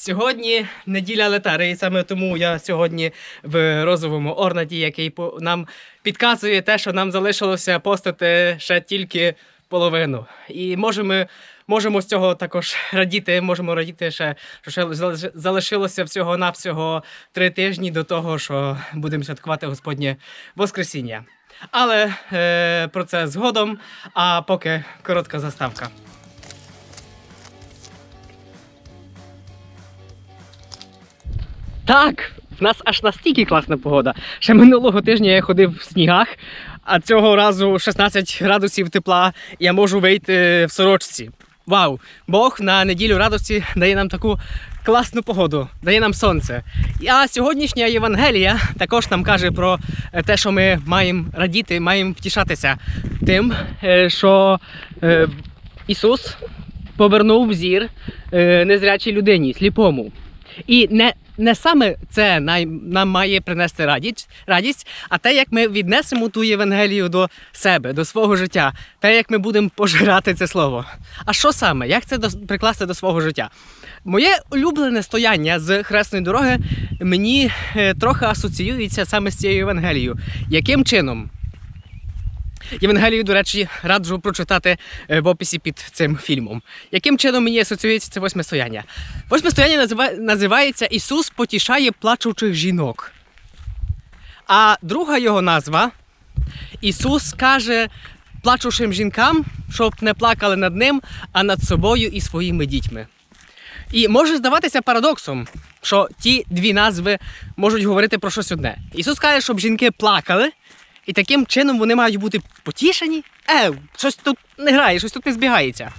Сьогодні неділя летари, і саме тому я сьогодні в розовому орнаті, який нам підказує те, що нам залишилося постати ще тільки половину. І можемо, можемо з цього також радіти. Можемо радіти ще, що ще залиш- залишилося всього-навсього три тижні до того, що будемо святкувати Господнє Воскресіння. Але е, про це згодом. А поки коротка заставка. Так, в нас аж настільки класна погода. Ще минулого тижня я ходив в снігах, а цього разу 16 градусів тепла, і я можу вийти в сорочці. Вау! Бог на неділю радості дає нам таку класну погоду, дає нам сонце. А сьогоднішня Євангелія також нам каже про е, те, що ми маємо радіти, маємо втішатися тим, е, що е, Ісус повернув зір незрячій людині, сліпому. І не, не саме це нам має принести радість, радість, а те, як ми віднесемо ту Євангелію до себе, до свого життя, те, як ми будемо пожирати це слово. А що саме? Як це до, прикласти до свого життя? Моє улюблене стояння з хресної дороги мені е, трохи асоціюється саме з цією Євангелією. Яким чином? Євангелію, до речі, раджу прочитати е, в описі під цим фільмом. Яким чином мені асоціюється це восьме стояння? Восьме стояння назива- називається Ісус потішає плачучих жінок. А друга його назва Ісус каже плачучим жінкам, щоб не плакали над ним, а над собою і своїми дітьми. І може здаватися парадоксом, що ті дві назви можуть говорити про щось одне. Ісус каже, щоб жінки плакали, і таким чином вони мають бути потішені. Е, щось тут не грає, щось тут не збігається.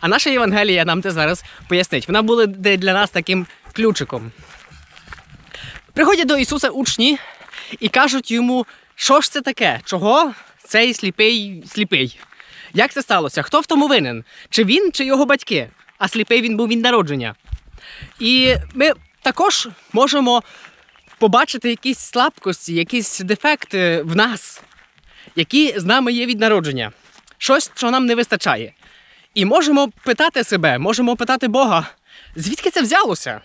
А наша Євангелія нам це зараз пояснить. Вона була для нас таким ключиком. Приходять до Ісуса учні і кажуть йому, що ж це таке? Чого цей сліпий сліпий? Як це сталося? Хто в тому винен? Чи він, чи його батьки? А сліпий він був від народження. І ми також можемо побачити якісь слабкості, якісь дефекти в нас, які з нами є від народження. Щось, що нам не вистачає. І можемо питати себе, можемо питати Бога, звідки це взялося?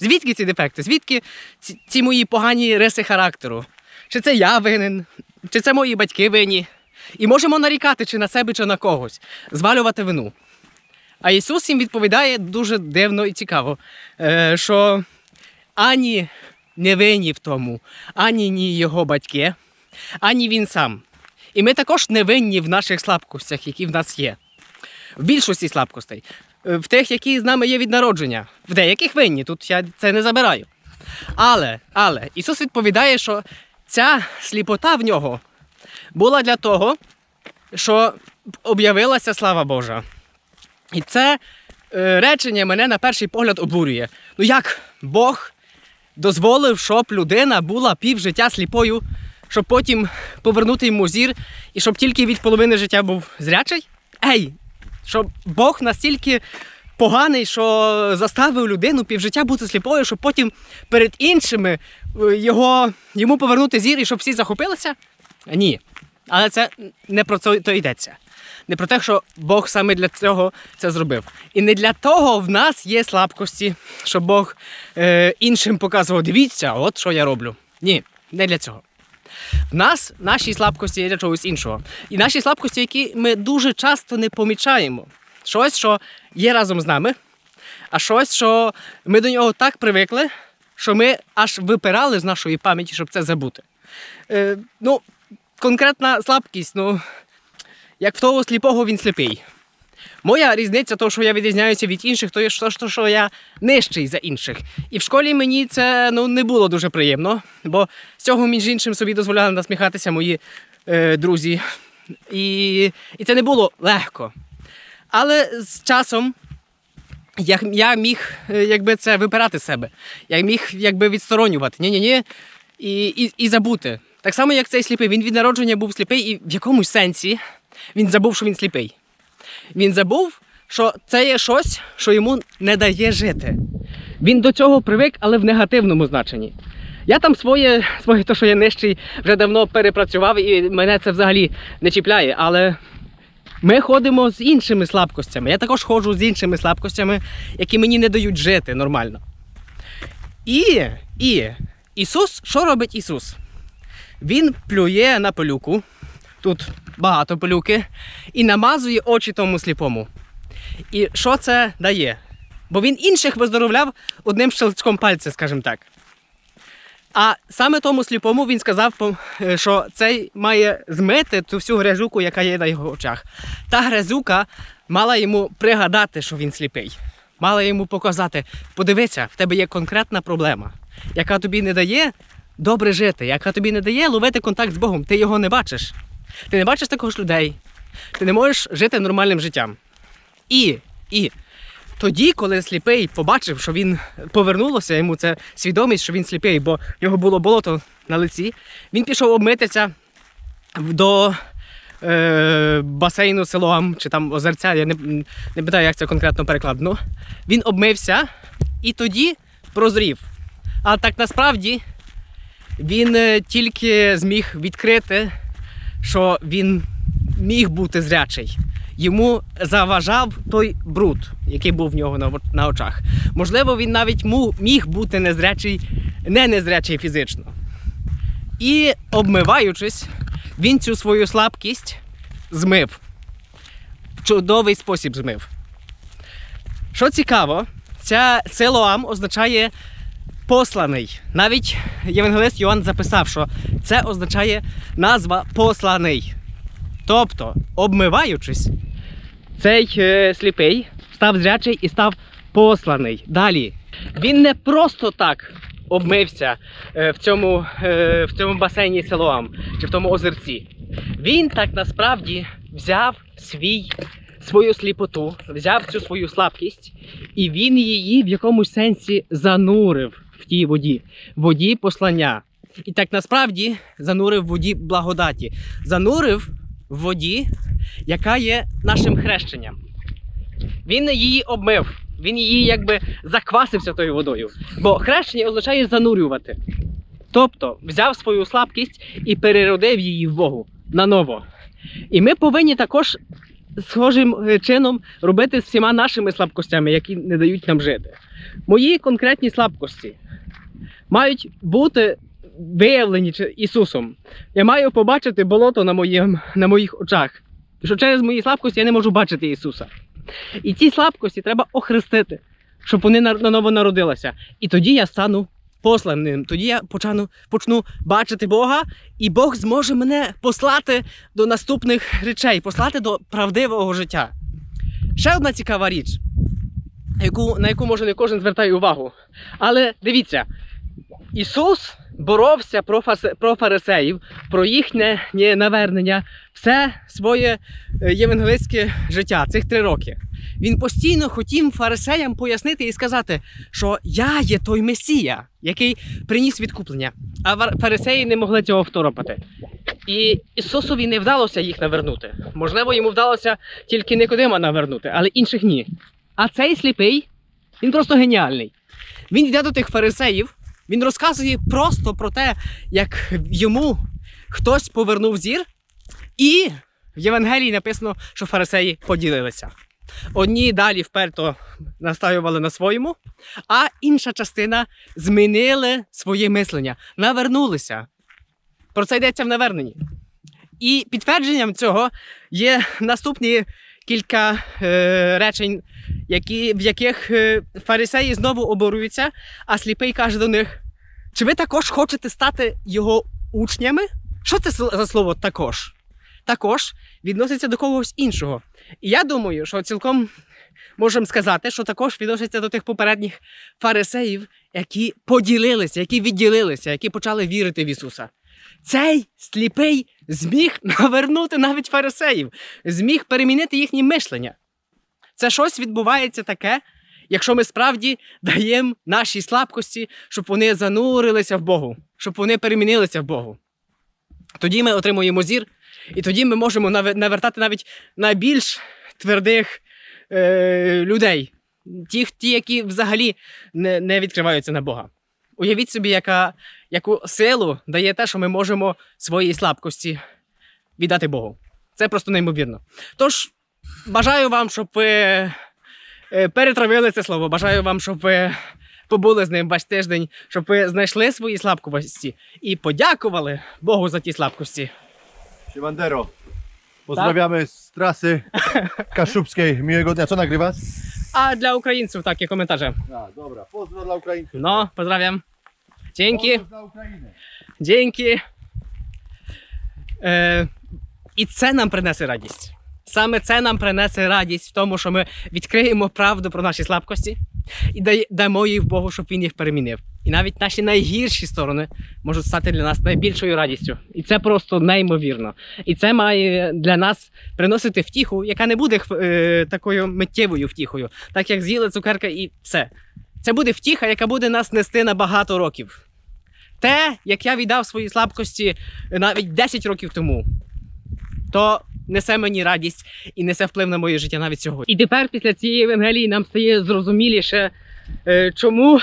Звідки ці дефекти? Звідки ці, ці мої погані риси характеру? Чи це я винен, чи це мої батьки винні? І можемо нарікати чи на себе, чи на когось, звалювати вину. А Ісус їм відповідає дуже дивно і цікаво, е, що ані не винні в тому, ані ні його батьки, ані він сам. І ми також не винні в наших слабкостях, які в нас є. В більшості слабкостей, Е, в тих, які з нами є від народження, в деяких винні, тут я це не забираю. Але, але Ісус відповідає, що ця сліпота в нього була для того, що об'явилася слава Божа. І це е, речення мене на перший погляд обурює. Ну як Бог дозволив, щоб людина була півжиття сліпою, щоб потім повернути йому зір, і щоб тільки від половини життя був зрячий? Ей! Щоб Бог настільки поганий, що заставив людину півжиття бути сліпою, щоб потім перед іншими е, його, йому повернути зір і щоб всі захопилися? Ні. Але це не про це то йдеться. Не про те, що Бог саме для цього це зробив. І не для того в нас є слабкості, щоб Бог е, іншим показував, дивіться, от що я роблю. Ні, не для цього. В нас наші слабкості є для чогось іншого. І наші слабкості, які ми дуже часто не помічаємо. Щось, що є разом з нами, а щось, що ми до нього так привикли, що ми аж випирали з нашої пам'яті, щоб це забути. Е, ну, конкретна слабкість, ну, як в того сліпого він сліпий. Моя різниця, то, що я відрізняюся від інших, то є що, я нижчий за інших. І в школі мені це ну, не було дуже приємно, бо з цього, між іншим, собі дозволяли насміхатися мої е, друзі. І, і це не було легко. Але з часом я, я міг е, якби, це випирати з себе. Я міг якби, відсторонювати. Ні-ні-ні. І, і, і забути. Так само, як цей сліпий. Він від народження був сліпий, і в якомусь сенсі він забув, що він сліпий. Він забув, що це є щось, що йому не дає жити. Він до цього привик, але в негативному значенні. Я там своє, своє то, що я нижчий, вже давно перепрацював, і мене це взагалі не чіпляє. Але Ми ходимо з іншими слабкостями. Я також ходжу з іншими слабкостями, які мені не дають жити нормально. І, і Ісус, що робить Ісус? Він плює на пилюку, тут багато пилюки, і намазує очі тому сліпому. І що це дає? Бо він інших виздоровляв одним щелчком пальця, скажімо так. А саме тому сліпому він сказав, е, що цей має змити ту всю грязюку, яка є на його очах. Та грязюка мала йому пригадати, що він сліпий. Мала йому показати: подивися, в тебе є конкретна проблема, яка тобі не дає добре жити, яка тобі не дає ловити контакт з Богом. Ти його не бачиш. Ти не бачиш також людей. Ти не можеш жити нормальним життям. І, і тоді, коли сліпий побачив, що він повернулося йому це свідомість, що він сліпий, бо в нього було болото на лиці, він пішов обмитися до е, басейну Силоам чи там озерця. Я не, не питаю, як це конкретно перекладно. Він обмився і тоді прозрів. А так насправді він е, тільки зміг відкрити, що він міг бути зрячий. Йому заважав той бруд, який був в нього на, очах. Можливо, він навіть міг бути незрячий, не незрячий фізично. І обмиваючись, він цю свою слабкість змив. В чудовий спосіб змив. Що цікаво, ця Силоам означає посланий. Навіть євангелист Йоанн записав, що це означає назва посланий. Тобто, обмиваючись, цей е, сліпий став зрячий і став посланий. Далі. Він не просто так обмився е, в, цьому, е, в цьому басейні Силоам чи в тому озерці. Він так насправді взяв свій, свою сліпоту, взяв цю свою слабкість, і він її в якомусь сенсі занурив тій воді, воді послання. І так насправді занурив в воді благодаті, занурив в воді, яка є нашим хрещенням. Він її обмив, він її якби заквасився тою водою. Бо хрещення означає занурювати. Тобто взяв свою слабкість і переродив її в Богу наново. І ми повинні також схожим е, чином робити з всіма нашими слабкостями, які не дають нам жити. Мої конкретні слабкості мають бути виявлені Ісусом. Я маю побачити болото на, моїм, на моїх очах. Що через мої слабкості я не можу бачити Ісуса. І ці слабкості треба охрестити, щоб вони наново народилися. І тоді я стану посланим. Тоді я почану, почну бачити Бога, і Бог зможе мене послати до наступних речей, послати до правдивого життя. Ще одна цікава річ, яку, на яку може не кожен звертає увагу. Але дивіться, Ісус боровся про, фасе- про фарисеїв, про їхнє навернення, все своє е, євангелистське життя, цих три роки. Він постійно хотів фарисеям пояснити і сказати, що я є той Месія, який приніс відкуплення. А фарисеї не могли цього второпати. І Ісусові не вдалося їх навернути. Можливо, йому вдалося тільки Никодима навернути, але інших ні. А цей сліпий, він просто геніальний. Він йде до тих фарисеїв, він розказує просто про те, як йому хтось повернув зір, і в Євангелії написано, що фарисеї поділилися. Одні далі вперто настоювали на своєму, а інша частина змінили своє мислення, навернулися. Про це йдеться в наверненні. І підтвердженням цього є наступні кілька е, речень, які, в яких е, фарисеї знову оборуються, а сліпий каже до них: чи ви також хочете стати його учнями? Що це за слово також? Також відноситься до когось іншого. І я думаю, що цілком можемо сказати, що також відноситься до тих попередніх фарисеїв, які поділилися, які відділилися, які почали вірити в Ісуса. Цей сліпий зміг навернути навіть фарисеїв, зміг перемінити їхнє мишлення. Це щось відбувається таке, якщо ми справді даємо нашій слабкості, щоб вони занурилися в Богу, щоб вони перемінилися в Богу. Тоді ми отримуємо зір, і тоді ми можемо наве- навертати навіть найбільш твердих е, людей, ті, ті, які взагалі не, не відкриваються на Бога. Уявіть собі, яка, яку силу дає те, що ми можемо свої слабкості віддати Богу. Це просто неймовірно. Тож, Бажаю вам, щоб ви е, перетравили це слово. Бажаю вам, щоб ви побули з ним весь тиждень, щоб ви знайшли свої слабкості і подякували Богу за ті слабкості. Siemandero. Pozdrawiamy z trasy kaszubskiej. Miłego dnia. Co nagrywasz? А для українців так і коментарze. A, dobra. Pozdro dla Ukraińców. No, pozdrawiam. Dzięki. Pozdro dla Ukrainy. Dzięki. Е, і це нам принесе радість. Саме це нам принесе радість в тому, що ми відкриємо правду про наші слабкості і дамо в Богу, щоб він їх перемінив. І навіть наші найгірші сторони можуть стати для нас найбільшою радістю. І це просто неймовірно. І це має для нас приносити втіху, яка не буде е, такою миттєвою втіхою, так як з'їли цукерка і все. Це буде втіха, яка буде нас нести на багато років. Те, як я віддав свої слабкості навіть 10 років тому, то несе мені радість і несе вплив на моє життя навіть сьогодні. І тепер після цієї Євангелії нам стає зрозуміліше, е, чому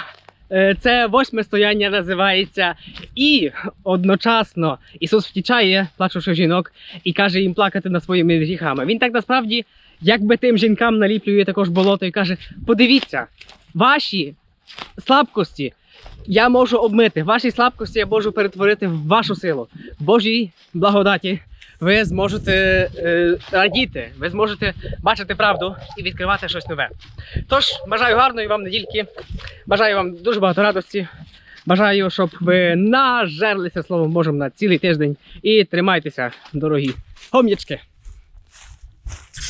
е, це восьме стояння називається. І одночасно Ісус втічає, плачучи жінок, і каже їм плакати над своїми гріхами. Він так насправді, якби тим жінкам наліплює також болото і каже: подивіться, ваші слабкості я можу обмити. Ваші слабкості я можу перетворити в вашу силу. Божій благодаті ви зможете е, радіти, ви зможете бачити правду і відкривати щось нове. Тож, бажаю гарної вам недільки, бажаю вам дуже багато радості. Бажаю, щоб ви нажерлися словом Божим на цілий тиждень і тримайтеся, дорогі гом'ячки.